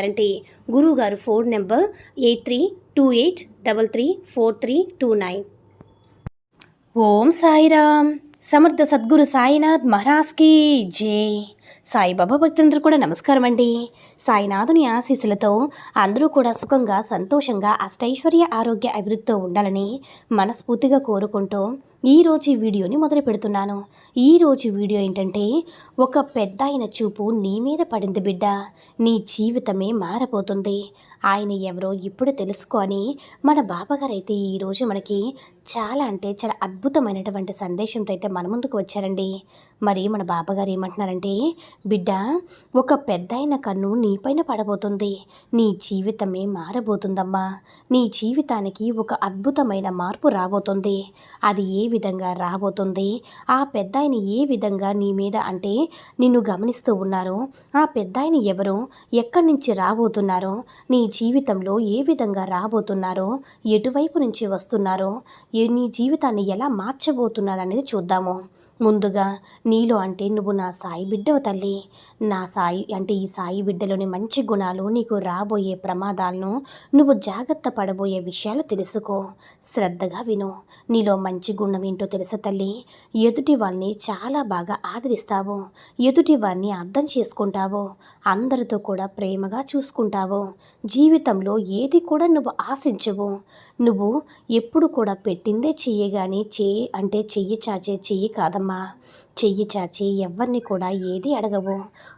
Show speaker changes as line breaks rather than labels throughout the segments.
Guarantee గురువుగారు phone number eight three two eight double three four three two nine. Om Sairam. Samarth Sadguru Sainath మహారాజ్కి జై. సాయిబాబా భక్తులందరూ కూడా నమస్కారం అండి. సాయినాథుని ఆశీస్సులతో అందరూ కూడా సుఖంగా సంతోషంగా అష్టైశ్వర్య ఆరోగ్య అభివృద్ధితో ఉండాలని మనస్ఫూర్తిగా కోరుకుంటూ ఈరోజు ఈ వీడియోని మొదలు పెడుతున్నాను. ఈరోజు వీడియో ఏంటంటే ఒక పెద్ద ఆయన చూపు నీ మీద పడింది బిడ్డ. నీ జీవితమే మారపోతుంది ఆయన ఎవరో ఇప్పుడు తెలుసుకొని మన బాబాగారు అయితే ఈరోజు మనకి చాలా అంటే చాలా అద్భుతమైనటువంటి సందేశంతో అయితే మన ముందుకు వచ్చారండి. మరి మన బాబాగారు ఏమంటున్నారంటే బిడ్డ ఒక పెద్ద కన్ను నీపైన పడబోతుంది. నీ జీవితమే మారబోతుందమ్మా. నీ జీవితానికి ఒక అద్భుతమైన మార్పు రాబోతుంది. అది ఏ విధంగా రాబోతుంది? ఆ పెద్దాయన ఏ విధంగా నీ మీద అంటే నిన్ను గమనిస్తూ ఉన్నారో ఆ పెద్దాయన ఎవరు ఎక్కడి నుంచి రాబోతున్నారో నీ జీవితంలో ఏ విధంగా రాబోతున్నారో ఎటువైపు నుంచి వస్తున్నారో నీ జీవితాన్ని ఎలా మార్చబోతున్నారు అనేది చూద్దాము. ముందుగా నీలో అంటే నువ్వు నా సాయి బిడ్డవు తల్లి. నా సాయి అంటే ఈ సాయి బిడ్డలోని మంచి గుణాలు నీకు రాబోయే ప్రమాదాలను నువ్వు జాగ్రత్త పడబోయే విషయాలు తెలుసుకో. శ్రద్ధగా విను. నీలో మంచి గుణం ఏంటో తెలుసా తల్లి? ఎదుటి వాళ్ళని చాలా బాగా ఆదరిస్తావు. ఎదుటి వారిని అర్థం చేసుకుంటావు. అందరితో కూడా ప్రేమగా చూసుకుంటావు. జీవితంలో ఏది కూడా నువ్వు ఆశించవు. నువ్వు ఎప్పుడు కూడా పెట్టిందే చెయ్యగాని చెయ్యి అంటే చెయ్యి చాచే చెయ్యి కాదమ్మా. అమ్మా చెయ్యి చాచి ఎవరిని కూడా ఏది అడగవు.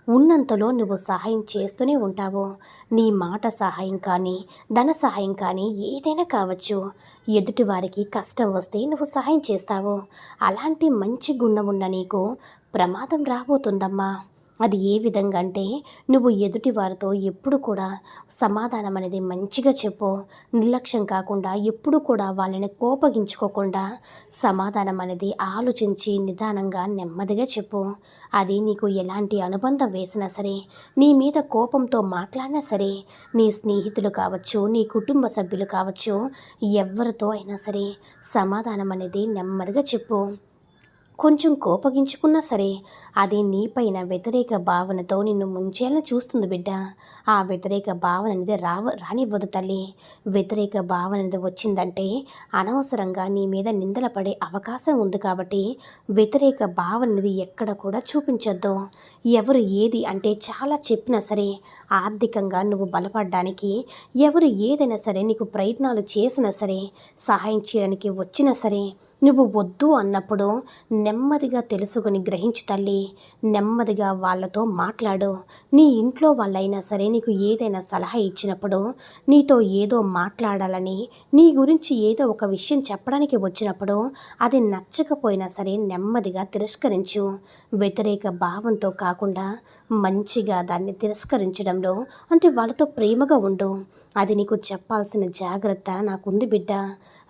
ఉన్నంతలో నువ్వు సహాయం చేస్తూనే ఉంటావు. నీ మాట సహాయం కానీ ధన సహాయం కానీ ఏదైనా కావచ్చు. ఎదుటివారికి కష్టం వస్తే నువ్వు సహాయం చేస్తావు. అలాంటి మంచి గుణం ఉన్న నీకు ప్రమాదం రాబోతుందమ్మా. అది ఏ విధంగా అంటే నువ్వు ఎదుటి వారితో ఎప్పుడు కూడా సమాధానం అనేది మంచిగా చెప్పు. నిర్లక్ష్యం కాకుండా ఎప్పుడు కూడా వాళ్ళని కోపగించుకోకుండా సమాధానం అనేది ఆలోచించి నిదానంగా నెమ్మదిగా చెప్పు. అది నీకు ఎలాంటి అనుబంధం వేసినా సరే నీ మీద కోపంతో మాట్లాడినా సరే నీ స్నేహితులు కావచ్చు నీ కుటుంబ సభ్యులు కావచ్చు ఎవరితో అయినా సరే సమాధానం అనేది నెమ్మదిగా చెప్పు. కొంచెం కోపగించుకున్నా సరే అది నీపైన వ్యతిరేక భావనతో నిన్ను ముంచేయాలని చూస్తుంది బిడ్డ. ఆ వ్యతిరేక భావన అనేది రావ రానివ్వదు తల్లి. వ్యతిరేక భావన అనేది వచ్చిందంటే అనవసరంగా నీ మీద నిందల పడే అవకాశం ఉంది కాబట్టి వ్యతిరేక భావన అనేది ఎక్కడ కూడా చూపించొద్దు. ఎవరు ఏది అంటే చాలా చెప్పినా సరే ఆర్థికంగా నువ్వు బలపడడానికి ఎవరు ఏదైనా సరే నీకు ప్రయత్నాలు చేసినా సరే సహాయం చేయడానికి వచ్చినా సరే నువ్వు వద్దు అన్నప్పుడు నెమ్మదిగా తెలుసుకుని గ్రహించు తల్లి. నెమ్మదిగా వాళ్ళతో మాట్లాడు. నీ ఇంట్లో వాళ్ళైనా సరే నీకు ఏదైనా సలహా ఇచ్చినప్పుడు నీతో ఏదో మాట్లాడాలని నీ గురించి ఏదో ఒక విషయం చెప్పడానికి వచ్చినప్పుడు అది నచ్చకపోయినా సరే నెమ్మదిగా తిరస్కరించు. వ్యతిరేక భావంతో కాకుండా మంచిగా దాన్ని తిరస్కరించడంలో అంటే వాళ్ళతో ప్రేమగా ఉండు. అది నీకు చెప్పాల్సిన జాగ్రత్త నాకుంది బిడ్డ.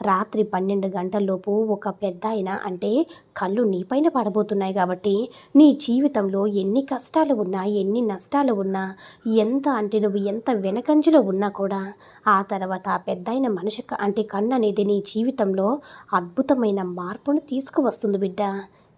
రాత్రి పన్నెండు గంటల్లోపు ఒక ఒక పెద్ద అంటే కళ్ళు నీపైన పడబోతున్నాయి కాబట్టి నీ జీవితంలో ఎన్ని కష్టాలు ఉన్నా ఎన్ని నష్టాలు ఉన్నా ఎంత అంటే నువ్వు ఎంత వెనకంజలో ఉన్నా కూడా ఆ తర్వాత ఆ పెద్ద మనిషి అంటే కన్ను అనేది నీ జీవితంలో అద్భుతమైన మార్పును తీసుకువస్తుంది బిడ్డ.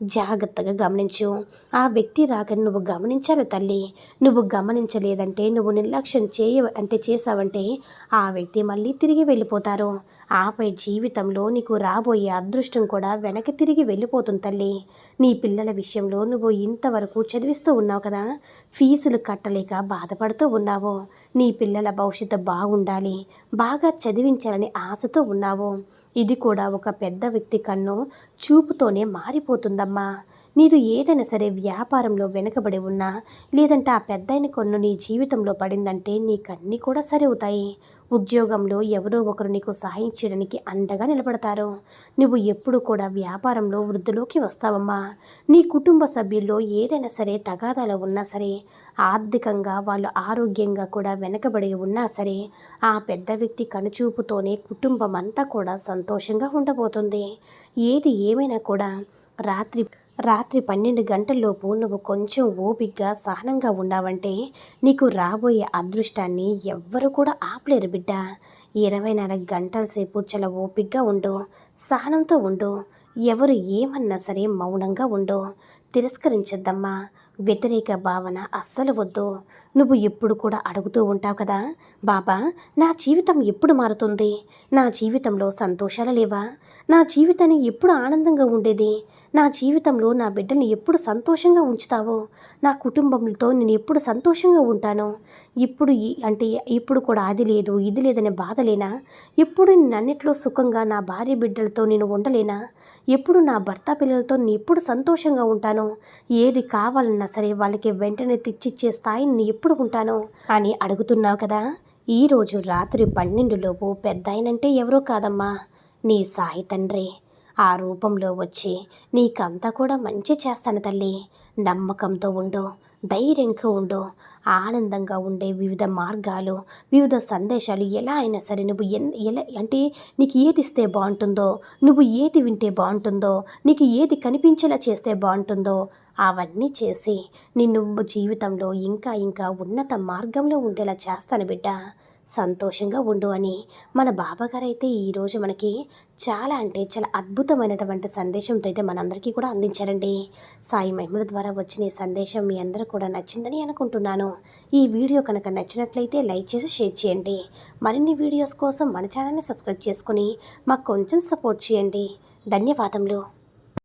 జాగ్రత్తగా గమనించు. ఆ వ్యక్తి రాకని నువ్వు గమనించాలి తల్లి. నువ్వు గమనించలేదంటే నువ్వు నిర్లక్ష్యం చేయ అంటే చేసావంటే ఆ వ్యక్తి మళ్ళీ తిరిగి వెళ్ళిపోతారు. ఆపై జీవితంలో నీకు రాబోయే అదృష్టం కూడా వెనక్కి తిరిగి వెళ్ళిపోతుంది తల్లి. నీ పిల్లల విషయంలో నువ్వు ఇంతవరకు చదివిస్తూ ఉన్నావు కదా. ఫీజులు కట్టలేక బాధపడుతూ ఉన్నావు. నీ పిల్లల భవిష్యత్తు బాగుండాలి. బాగా చదివించాలని ఆశతో ఉన్నావు. ఇది కూడా ఒక పెద్ద వ్యక్తి కన్ను చూపుతోనే మారిపోతుందమ్మా. నీదు ఏదైనా సరే వ్యాపారంలో వెనకబడి ఉన్నా లేదంటే ఆ పెద్దయిన కొన్ను నీ జీవితంలో పడిందంటే నీకన్నీ కూడా సరి అవుతాయి ఉద్యోగంలో ఎవరో ఒకరు నీకు సహాయం చేయడానికి అండగా నిలబడతారు. నువ్వు ఎప్పుడు కూడా వ్యాపారంలో వృద్ధిలోకి వస్తావమ్మా. నీ కుటుంబ సభ్యుల్లో ఏదైనా సరే తగాదాలు ఉన్నా సరే ఆర్థికంగా వాళ్ళు ఆరోగ్యంగా కూడా వెనకబడి ఉన్నా సరే ఆ పెద్ద వ్యక్తి కనుచూపుతోనే కుటుంబం అంతా కూడా సంతోషంగా ఉండబోతుంది. ఏది ఏమైనా కూడా రాత్రి రాత్రి పన్నెండు గంటల్లోపు నువ్వు కొంచెం ఓపిగ్గా సహనంగా ఉన్నావంటే నీకు రాబోయే అదృష్టాన్ని ఎవ్వరు కూడా ఆపలేరు బిడ్డ. ఇరవై నాలుగు గంటల సేపు చాలా ఓపిగ్గా ఉండు సహనంతో ఉండు. ఎవరు ఏమన్నా సరే మౌనంగా ఉండు. తిరస్కరించద్దమ్మా. వ్యతిరేక భావన అస్సలు వద్దు. నువ్వు ఎప్పుడు కూడా అడుగుతూ ఉంటావు కదా బాబా నా జీవితం ఎప్పుడు మారుతుంది? నా జీవితంలో సంతోషాలు లేవా? నా జీవితాన్ని ఎప్పుడు ఆనందంగా ఉండేది? నా జీవితంలో నా బిడ్డని ఎప్పుడు సంతోషంగా ఉంచుతావు నా కుటుంబంతో నేను ఎప్పుడు సంతోషంగా ఉంటాను ఇప్పుడు ఈ- అంటే ఇప్పుడు కూడా అది లేదు ఇది లేదనే బాధ లేనా? ఎప్పుడు నేను అన్నిట్లో సుఖంగా నా భార్య బిడ్డలతో నేను ఉండలేనా? ఎప్పుడు నా భర్త పిల్లలతో నేను ఎప్పుడు సంతోషంగా ఉంటాను ఏది కావాలన్నా సరే వాళ్ళకి వెంటనే తెచ్చిచ్చే స్థాయిని ఎప్పుడు ఉంటానో అని అడుగుతున్నావు కదా? ఈరోజు రాత్రి పన్నెండులోపు పెద్ద ఆయనంటే ఎవరో కాదమ్మా నీ సాయి తండ్రి. ఆ రూపంలో వచ్చి నీకంతా కూడా మంచి చేస్తాను తల్లి. నమ్మకంతో ఉండు ధైర్యంగా ఉండు. ఆనందంగా ఉండే వివిధ మార్గాలు వివిధ సందేశాలు ఎలా అయినా సరే నువ్వు ఎన్ ఎలా అంటే నీకు ఏది ఇస్తే బాగుంటుందో నువ్వు ఏది వింటే బాగుంటుందో నీకు ఏది కనిపించేలా చేస్తే బాగుంటుందో అవన్నీ చేసి నిన్ను జీవితంలో ఇంకా ఇంకా ఉన్నత మార్గంలో ఉండేలా చేస్తాను బిడ్డ. సంతోషంగా ఉండు అని మన బాబాగారు అయితే ఈరోజు మనకి చాలా అంటే చాలా అద్భుతమైనటువంటి సందేశంతో అయితే మనందరికీ కూడా అందించారండి. సాయి మహిమల ద్వారా వచ్చిన ఈ సందేశం మీ అందరూ కూడా నచ్చిందని అనుకుంటున్నాను. ఈ వీడియో కనుక నచ్చినట్లయితే లైక్ చేసి షేర్ చేయండి. మరిన్ని వీడియోస్ కోసం మన ఛానల్ని సబ్స్క్రైబ్ చేసుకొని మాకు కొంచెం సపోర్ట్ చేయండి. ధన్యవాదములు.